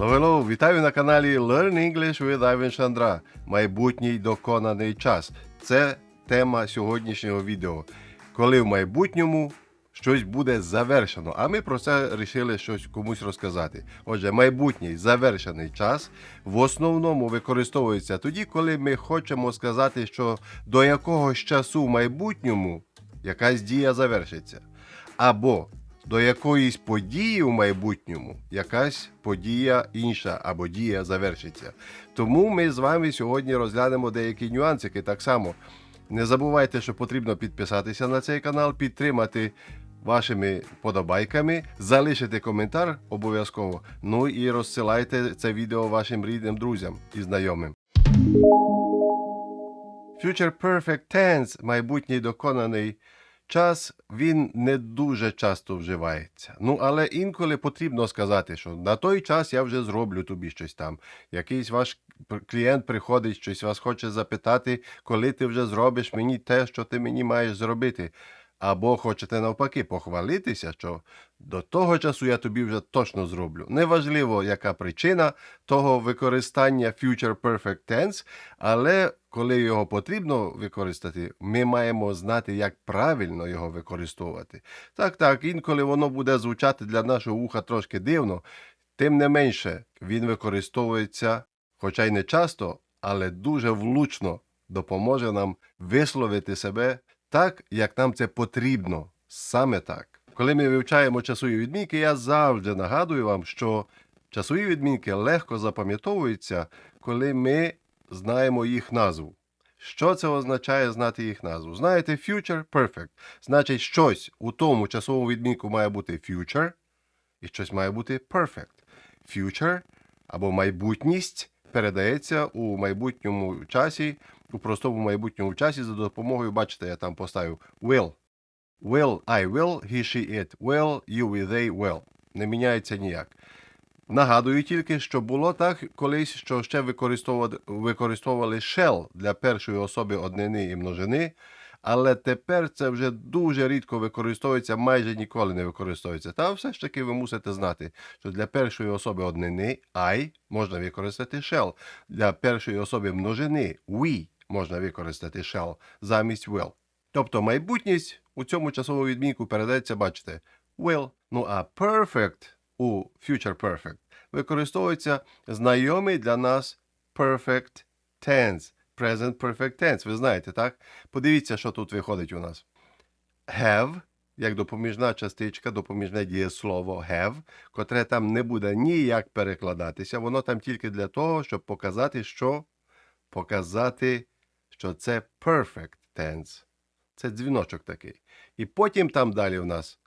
Hello, hello! Вітаю на каналі Learn English with Ivan Шандра. Майбутній доконаний час. Це тема сьогоднішнього відео. Коли в майбутньому щось буде завершено. А ми про це вирішили щось комусь розказати. Отже, майбутній завершений час в основному використовується тоді, коли ми хочемо сказати, що до якогось часу в майбутньому якась дія завершиться. Або до якоїсь події в майбутньому якась подія інша або дія завершиться. Тому ми з вами сьогодні розглянемо деякі нюансики так само. Не забувайте, що потрібно підписатися на цей канал, підтримати вашими подобайками, залишити коментар обов'язково. Ну і розсилайте це відео вашим рідним друзям і знайомим. Future Perfect Tense, майбутній доконаний час, він не дуже часто вживається. Ну, але інколи потрібно сказати, що на той час я вже зроблю тобі щось там. Якийсь ваш клієнт приходить, щось вас хоче запитати, коли ти вже зробиш мені те, що ти мені маєш зробити. Або хочете навпаки похвалитися, що до того часу я тобі вже точно зроблю. Неважливо, яка причина того використання Future Perfect Tense, але коли його потрібно використати, ми маємо знати, як правильно його використовувати. Так, так, інколи воно буде звучати для нашого вуха трошки дивно, тим не менше він використовується, хоча й не часто, але дуже влучно допоможе нам висловити себе так, як нам це потрібно, саме так. Коли ми вивчаємо часові відмінки, я завжди нагадую вам, що часові відмінки легко запам'ятовуються, коли ми знаємо їх назву. Що це означає знати їх назву? Знаєте, future perfect. Значить, щось у тому часовому відмінку має бути future, і щось має бути perfect. Future або майбутність передається у майбутньому часі, у простому майбутньому часі за допомогою, бачите, я там поставив will. Will, I will, he, she, it. Will, you, they, will. Не міняється ніяк. Нагадую тільки, що було так колись, що ще використовували shall для першої особи однини і множини, але тепер це вже дуже рідко використовується, майже ніколи не використовується. Та все ж таки ви мусите знати, що для першої особи однини I можна використати shall, для першої особи множини we можна використати shall замість will. Тобто майбутність у цьому часовому відмінку передається, бачите, will. Ну а perfect у future perfect використовується знайомий для нас perfect tense, present perfect tense. Ви знаєте, так? Подивіться, що тут виходить у нас. Have, як допоміжна частичка, допоміжне дієслово have, котре там не буде ніяк перекладатися. Воно там тільки для того, щоб показати, що показати, що це perfect tense. Це дзвіночок такий. І потім там далі в нас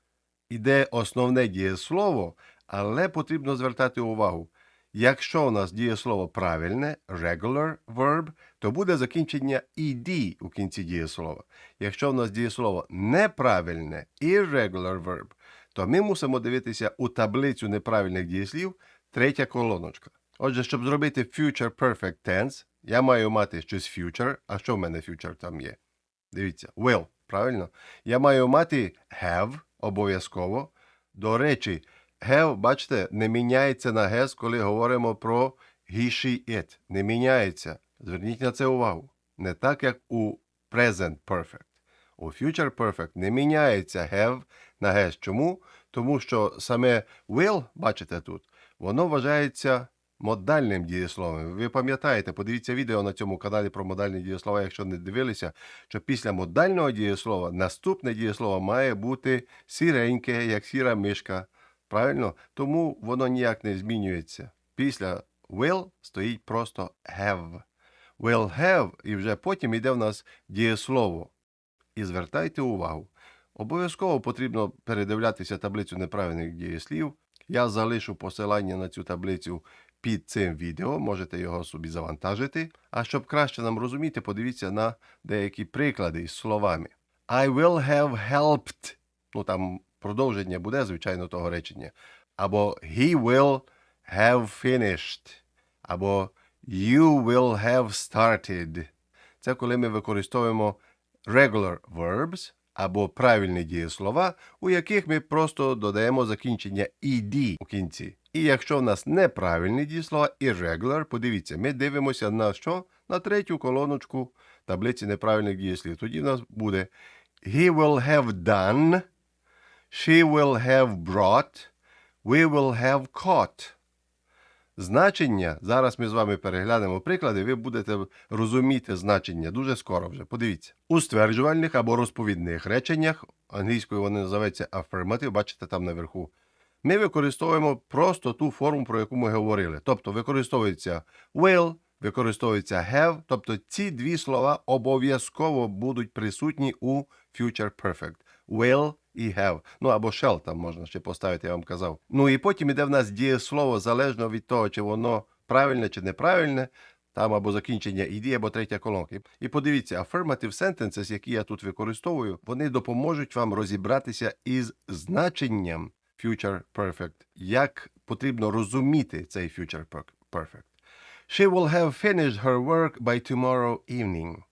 іде основне дієслово, але потрібно звертати увагу. Якщо у нас дієслово правильне, regular verb, то буде закінчення ed у кінці дієслова. Якщо у нас дієслово неправильне, irregular verb, то ми мусимо дивитися у таблицю неправильних дієслів, третя колоночка. Отже, щоб зробити future perfect tense, я маю мати щось future, а що в мене future там є? Дивіться, will, правильно? Я маю мати have обов'язково. До речі, have, бачите, не міняється на has, коли говоримо про she, it. Не міняється. Зверніть на це увагу. Не так, як у present perfect. У future perfect не міняється have на has. Чому? Тому що саме will, бачите тут, воно вважається модальним дієсловом. Ви пам'ятаєте, подивіться відео на цьому каналі про модальні дієслова, якщо не дивилися, що після модального дієслова наступне дієслово має бути сіреньке, як сіра мишка. Правильно? Тому воно ніяк не змінюється. Після will стоїть просто have. Will have, і вже потім йде в нас дієслово. І звертайте увагу. Обов'язково потрібно передивлятися таблицю неправильних дієслів. Я залишу посилання на цю таблицю під цим відео, можете його собі завантажити. А щоб краще нам розуміти, подивіться на деякі приклади із словами. I will have helped. Ну там продовження буде, звичайно, того речення. Або he will have finished. Або you will have started. Це коли ми використовуємо regular verbs, або правильні дієслова, у яких ми просто додаємо закінчення «ed» у кінці. І якщо в нас неправильні дієслова irregular, подивіться, ми дивимося на що? На третю колоночку таблиці неправильних дієслів. Тоді в нас буде He will have done, she will have brought, we will have caught. Значення, зараз ми з вами переглянемо приклади, ви будете розуміти значення дуже скоро вже. Подивіться. У стверджувальних або розповідних реченнях, англійською вони називаються affirmative, бачите там наверху, ми використовуємо просто ту форму, про яку ми говорили. Тобто використовується will, використовується have, тобто ці дві слова обов'язково будуть присутні у future perfect. Will і have. Ну або shall там можна ще поставити, я вам казав. Ну і потім іде в нас дієслово залежно від того, чи воно правильне чи неправильне. Там або закінчення «ed», або третя колонка. І подивіться, affirmative sentences, які я тут використовую, вони допоможуть вам розібратися із значенням future perfect, як потрібно розуміти цей future perfect. She will have finished her work by tomorrow evening.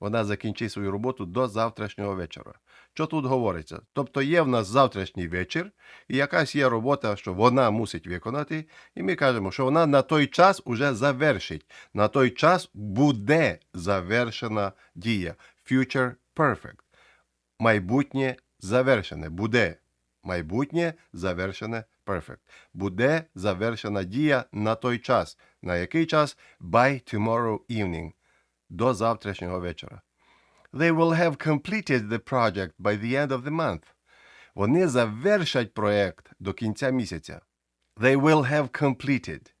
Вона закінчить свою роботу до завтрашнього вечора. Що тут говориться? Тобто є в нас завтрашній вечір, і якась є робота, що вона мусить виконати, і ми кажемо, що вона на той час уже завершить. На той час буде завершена дія. Future perfect. Майбутнє завершене. Буде. Майбутнє завершене perfect. Буде завершена дія на той час. На який час? By tomorrow evening. До завтрашнього вечора. They will have completed the project by the end of the month. Вони завершать проект до кінця місяця. They will have completed.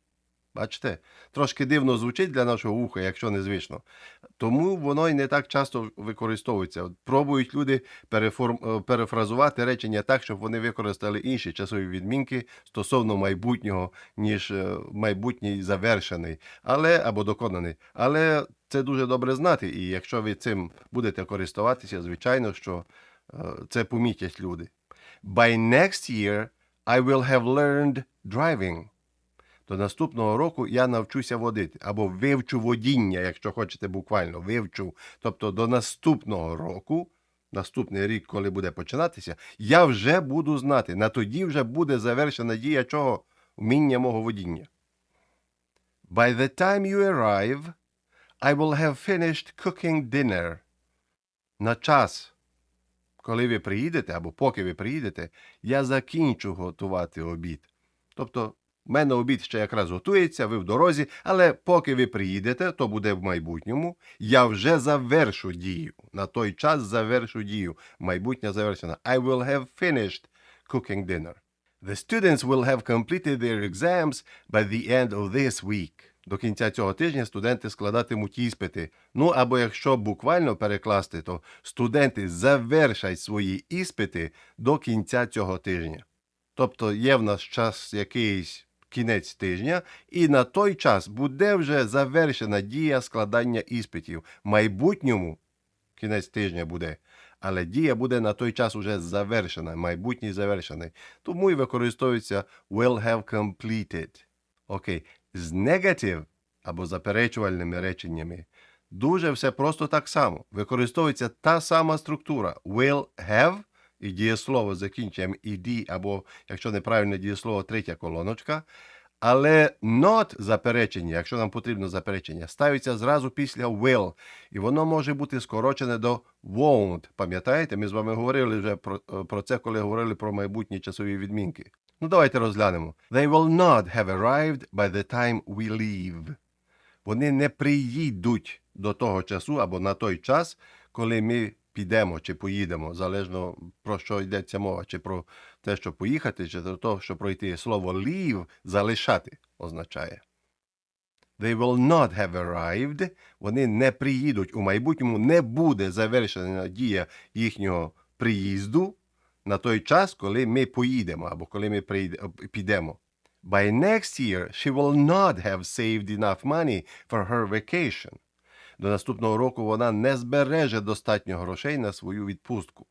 Бачите, трошки дивно звучить для нашого вуха, якщо незвично. Тому воно і не так часто використовується. От Пробують люди переформ... е, перефразувати речення так, щоб вони використали інші часові відмінки стосовно майбутнього, ніж е, майбутній завершений, але або доконаний. Але це дуже добре знати. І якщо ви цим будете користуватися, звичайно, що е, це помітять люди. By next year I will have learned driving. До наступного року я навчуся водити або вивчу водіння, якщо хочете буквально вивчу. Тобто до наступного року, наступний рік, коли буде починатися, я вже буду знати. На тоді вже буде завершена дія чого? Вміння мого водіння. By the time you arrive, I will have finished cooking dinner. На час, коли ви приїдете, або поки ви приїдете, я закінчу готувати обід. Тобто, в мене обід ще якраз готується, ви в дорозі, але поки ви приїдете, то буде в майбутньому, я вже завершу дію. На той час завершу дію. Майбутнє завершено. I will have finished cooking dinner. The students will have completed their exams by the end of this week. До кінця цього тижня студенти складатимуть іспити. Ну або якщо буквально перекласти, то студенти завершать свої іспити до кінця цього тижня. Тобто є в нас час якийсь кінець тижня, і на той час буде вже завершена дія складання іспитів. В майбутньому кінець тижня буде. Але дія буде на той час уже завершена, майбутній завершений. Тому і використовується will have completed. Окей. З negative або заперечувальними реченнями дуже все просто так само. Використовується та сама структура will have і дієслово з закінченням ed, або, якщо неправильне дієслово, третя колоночка. Але not заперечення, якщо нам потрібно заперечення, ставиться зразу після will, і воно може бути скорочене до won't. Пам'ятаєте, ми з вами говорили вже про, е, про це, коли говорили про майбутні часові відмінки. Ну, давайте розглянемо. They will not have arrived by the time we leave. Вони не приїдуть до того часу або на той час, коли ми підемо чи поїдемо, залежно про що йдеться мова, чи про те, що поїхати, чи про те, що пройти. Слово leave залишати означає. They will not have arrived. Вони не приїдуть у майбутньому, не буде завершена дія їхнього приїзду на той час, коли ми поїдемо або коли ми підемо. By next year, she will not have saved enough money for her vacation. До наступного року вона не збереже достатньо грошей на свою відпустку.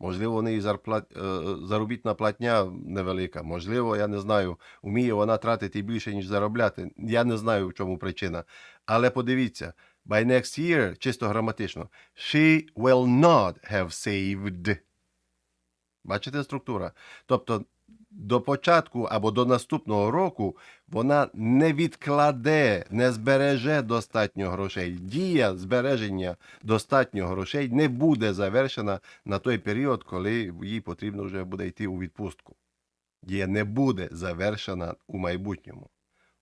Можливо, у неї зарплат... е, заробітна платня невелика. Можливо, я не знаю, вміє вона тратити більше, ніж заробляти. Я не знаю, в чому причина. Але подивіться, By next year, чисто граматично, she will not have saved. Бачите структура? Тобто до початку або до наступного року вона не відкладе, не збереже достатньо грошей. Дія збереження достатньо грошей не буде завершена на той період, коли їй потрібно вже буде йти у відпустку. Дія не буде завершена у майбутньому.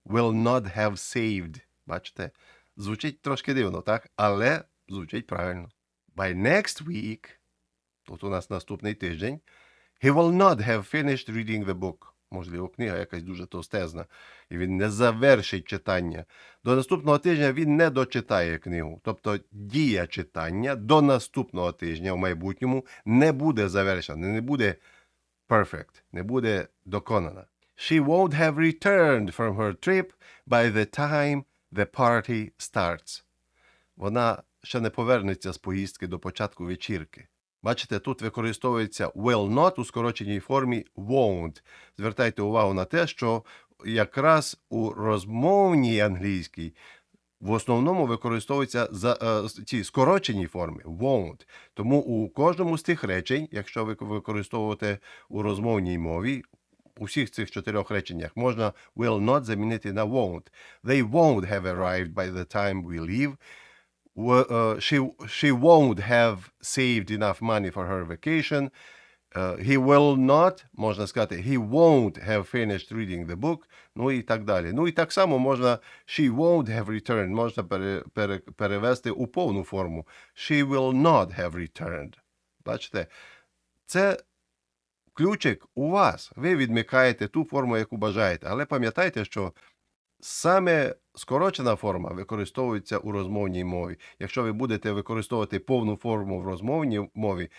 Will not have saved. Бачите? Звучить трошки дивно, так? Але звучить правильно. By next week, тут у нас наступний тиждень, he will not have finished reading the book. Можливо, книга якась дуже товстезна, і він не завершить читання. До наступного тижня він не дочитає книгу. Тобто дія читання до наступного тижня в майбутньому не буде завершена, не буде perfect, не буде доконана. She won't have returned from her trip by the time the party starts. Вона ще не повернеться з поїздки до початку вечірки. Бачите, тут використовується will not у скороченій формі won't. Звертайте увагу на те, що якраз у розмовній англійській в основному використовуються за, е, ці скорочені форми won't. Тому у кожному з тих речень, якщо ви використовуєте у розмовній мові, у всіх цих чотирьох реченнях можна will not замінити на won't. They won't have arrived by the time we leave. Uh, she, she won't have saved enough money for her vacation. Uh, he will not, можна сказати, he won't have finished reading the book, ну і так далі. Ну і так само можна she won't have returned, можна пере, пере, перевести у повну форму. She will not have returned. Бачите? Це ключик у вас. Ви відмикаєте ту форму, яку бажаєте. Але пам'ятайте, що саме скорочена форма використовується у розмовній мові. Якщо ви будете використовувати повну форму в розмовній мові,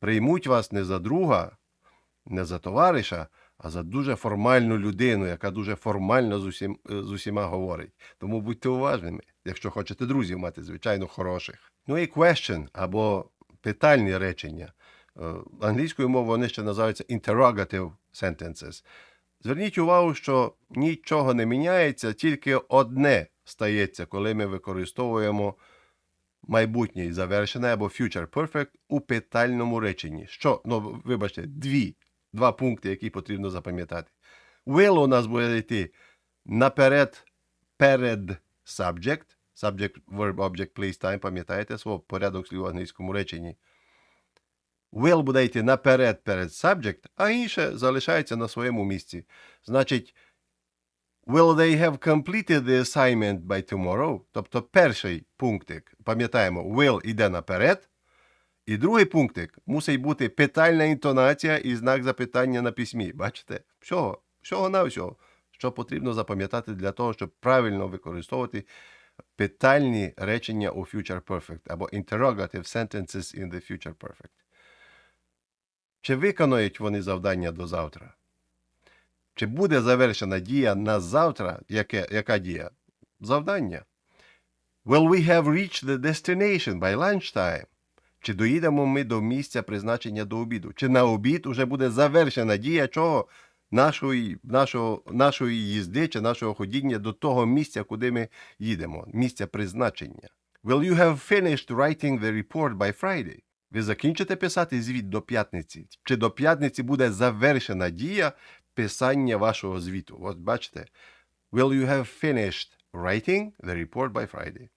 приймуть вас не за друга, не за товариша, а за дуже формальну людину, яка дуже формально з, усім, е, з усіма говорить. Тому будьте уважними, якщо хочете друзів мати, звичайно, хороших. Ну і question або питальні речення. Е, Англійською мовою вони ще називаються interrogative sentences. Зверніть увагу, що нічого не міняється, тільки одне стається, коли ми використовуємо майбутній завершений або future perfect у питальному реченні. Що, ну, вибачте, дві, два пункти, які потрібно запам'ятати. Will у нас буде йти наперед перед subject, subject, verb, object, place, time, пам'ятаєте слово порядок слів в англійському реченні. Will буде йти наперед перед subject, а інше залишається на своєму місці. Значить, will they have completed the assignment by tomorrow? Тобто перший пунктик, пам'ятаємо, will іде наперед, і другий пунктик мусить бути питальна інтонація і знак запитання на письмі. Бачите? Всього, всього на всього, що потрібно запам'ятати для того, щоб правильно використовувати питальні речення у future perfect або interrogative sentences in the future perfect. Чи виконають вони завдання до завтра? Чи буде завершена дія на завтра? Яке, яка дія? Завдання. Will we have reached the destination by lunchtime? Чи доїдемо ми до місця призначення до обіду? Чи на обід уже буде завершена дія чого? Нашої, нашого, нашої їзди чи нашого ходіння до того місця, куди ми їдемо, місця призначення. Will you have finished writing the report by Friday? Ви закінчите писати звіт до п'ятниці? Чи до п'ятниці буде завершена дія писання вашого звіту? От бачите. Will you have finished writing the report by Friday?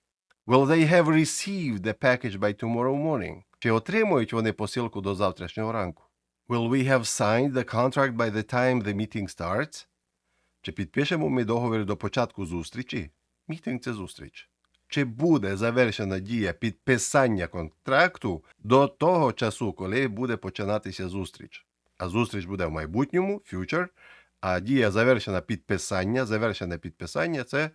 Will they have received the package by tomorrow morning? Чи отримують вони посилку до завтрашнього ранку? Will we have signed the contract by the time the meeting starts? Чи підпишемо ми договір до початку зустрічі? Мітинг це зустріч. Чи буде завершена дія підписання контракту до того часу, коли буде починатися зустріч? А зустріч буде в майбутньому, future, а дія завершена підписання, завершене підписання це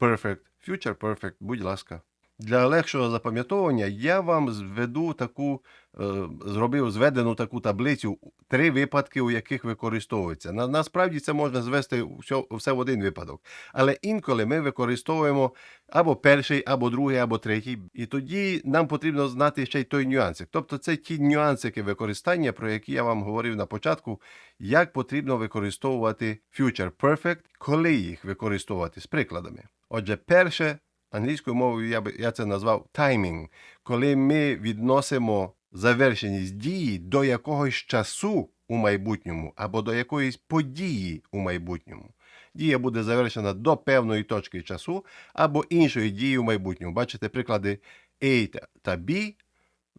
perfect, future perfect, будь ласка. Для легшого запам'ятовування я вам зведу таку, е, зробив зведену таку таблицю, три випадки, у яких використовується. На, насправді це можна звести все, все в один випадок. Але інколи ми використовуємо або перший, або другий, або третій. І тоді нам потрібно знати ще й той нюансик. Тобто це ті нюансики використання, про які я вам говорив на початку, як потрібно використовувати future perfect, коли їх використовувати з прикладами. Отже, перше Англійською мовою я би я це назвав таймінг, коли ми відносимо завершеність дії до якогось часу у майбутньому або до якоїсь події у майбутньому. Дія буде завершена до певної точки часу або іншої дії у майбутньому. Бачите приклади A та- B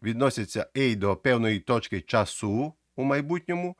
відносяться A до певної точки часу у майбутньому,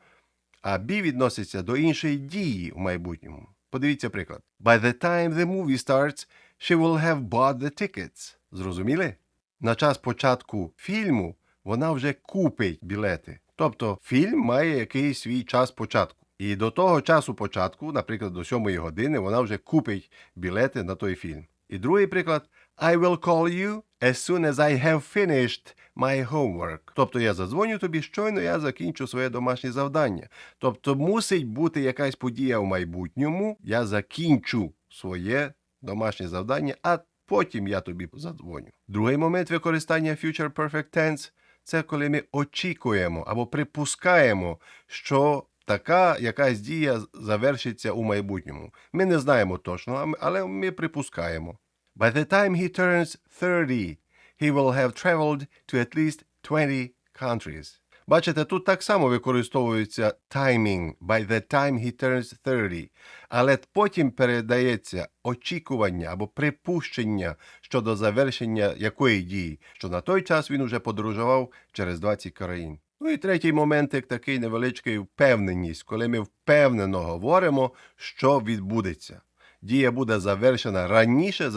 а B відноситься до іншої дії у майбутньому. Подивіться приклад. By the time the movie starts, she will have bought the tickets. Зрозуміли? На час початку фільму вона вже купить білети. Тобто фільм має якийсь свій час початку. І до того часу початку, наприклад, до 7 години, вона вже купить білети на той фільм. І другий приклад I will call you as soon as I have finished my homework. Тобто я задзвоню тобі, щойно я закінчу своє домашнє завдання. Тобто мусить бути якась подія в майбутньому, я закінчу своє домашнє завдання, а потім я тобі задзвоню. Другий момент використання Future Perfect Tense – це коли ми очікуємо або припускаємо, що така якась дія завершиться у майбутньому. Ми не знаємо точно, але ми припускаємо. By the time he turns 30, he will have traveled to at least 20 countries. Бачите, тут так само використовується timing by the time he turns 30, але потім передається очікування або припущення щодо завершення якої дії, що на той час він уже подорожував через 20 країн. Ну і третій моментик такий невеличкий впевненість, коли ми впевнено говоримо, що відбудеться. Дія буде завершена раніше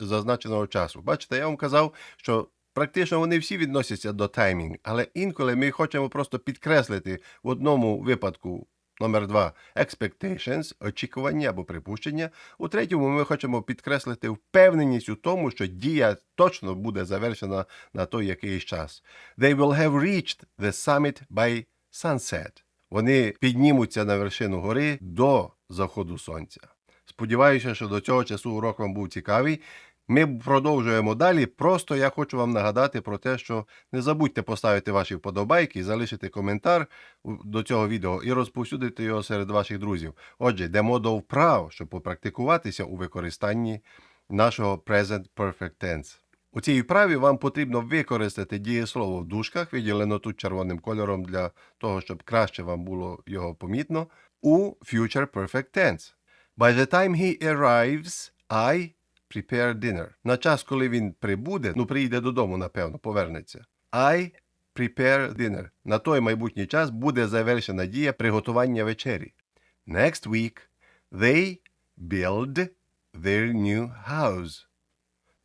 зазначеного часу. Бачите, я вам казав, що практично вони всі відносяться до таймінг, але інколи ми хочемо просто підкреслити в одному випадку. Номер два expectations, очікування або припущення. У третьому ми хочемо підкреслити впевненість у тому, що дія точно буде завершена на той якийсь час. They will have reached the summit by sunset. Вони піднімуться на вершину гори до заходу сонця. Сподіваюся, що до цього часу урок вам був цікавий. Ми продовжуємо далі. Просто я хочу вам нагадати про те, що не забудьте поставити ваші вподобайки, залишити коментар до цього відео і розповсюдити його серед ваших друзів. Отже, йдемо до вправ, щоб попрактикуватися у використанні нашого Present Perfect Tense. У цій вправі вам потрібно використати дієслово в дужках, виділено тут червоним кольором для того, щоб краще вам було його помітно, у Future Perfect Tense. By the time he arrives, I prepare dinner. На час, коли він прибуде, ну приїде додому, напевно, повернеться. I prepare dinner. На той майбутній час буде завершена дія приготування вечері. Next week they build their new house.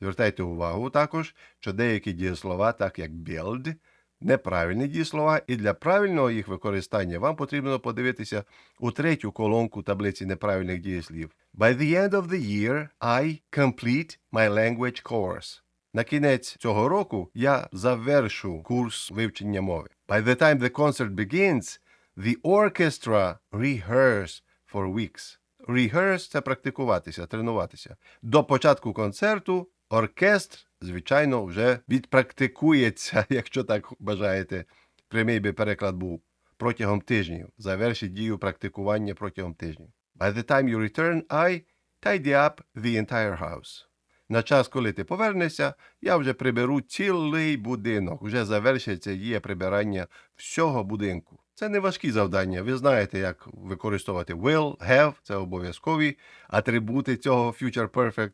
Звертайте увагу також, що деякі дієслова, так як build, неправильні дієслова, і для правильного їх використання вам потрібно подивитися у третю колонку таблиці неправильних дієслів. By the end of the year, I complete my language course. На кінець цього року я завершу курс вивчення мови. By the time the concert begins, the orchestra rehearse for weeks. Rehearse – це практикуватися, тренуватися. До початку концерту оркестр, звичайно, вже відпрактикується, якщо так бажаєте. Прямий би переклад був протягом тижнів. Завершить дію практикування протягом тижнів. By the time you return, I tidy up the entire house. На час, коли ти повернешся, я вже приберу цілий будинок. Вже завершиться дія прибирання всього будинку. Це не важкі завдання. Ви знаєте, як використовувати will, have, це обов'язкові атрибути цього Future Perfect.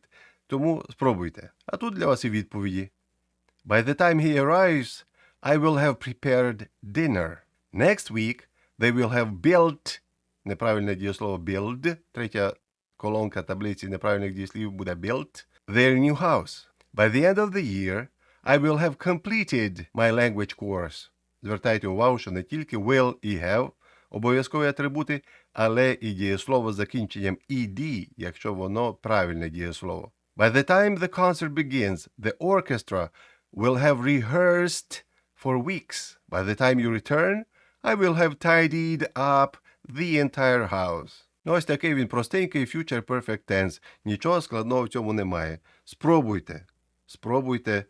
Тому спробуйте. А тут для вас і відповіді. By the time he arrives, I will have prepared dinner. Next week, they will have built неправильне дієслово build, третя колонка таблиці неправильних дієслів буде built, their new house. By the end of the year, I will have completed my language course. Звертайте увагу, що не тільки will і have обов'язкові атрибути, але і дієслово з закінченням ed, якщо воно правильне дієслово. By the time the concert begins, the orchestra will have rehearsed for weeks. By the time you return, I will have tidied up the entire house. Ну, ось такий він простенький Future Perfect Tense. Нічого складного в цьому немає. Спробуйте. Спробуйте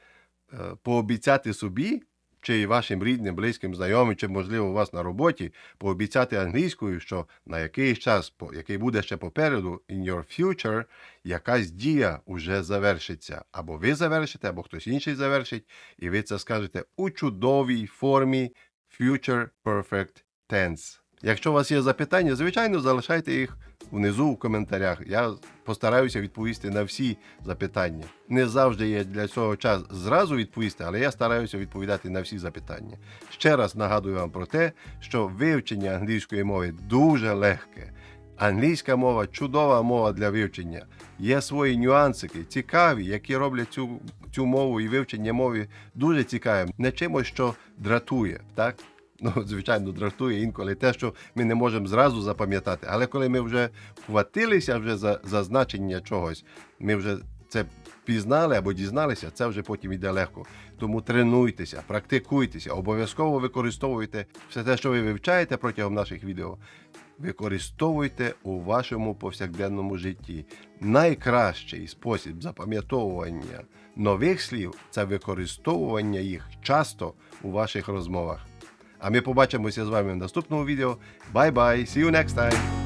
е, пообіцяти собі чи вашим рідним, близьким, знайомим, чи, можливо, у вас на роботі, пообіцяти англійською, що на якийсь час, який буде ще попереду, in your future, якась дія уже завершиться. Або ви завершите, або хтось інший завершить, і ви це скажете у чудовій формі future perfect tense. Якщо у вас є запитання, звичайно, залишайте їх внизу в коментарях. Я постараюся відповісти на всі запитання. Не завжди є для цього час зразу відповісти, але я стараюся відповідати на всі запитання. Ще раз нагадую вам про те, що вивчення англійської мови дуже легке. Англійська мова чудова мова для вивчення. Є свої нюансики, цікаві, які роблять цю, цю мову і вивчення мови дуже цікавим. Не чимось, що дратує, так? Ну, звичайно, дратує інколи те, що ми не можемо зразу запам'ятати. Але коли ми вже вхватилися вже за, за значення чогось, ми вже це пізнали або дізналися, це вже потім йде легко. Тому тренуйтеся, практикуйтеся, обов'язково використовуйте все те, що ви вивчаєте протягом наших відео. Використовуйте у вашому повсякденному житті. Найкращий спосіб запам'ятовування нових слів це використовування їх часто у ваших розмовах. А ми побачимося з вами в наступному відео. Bye-bye, see you next time!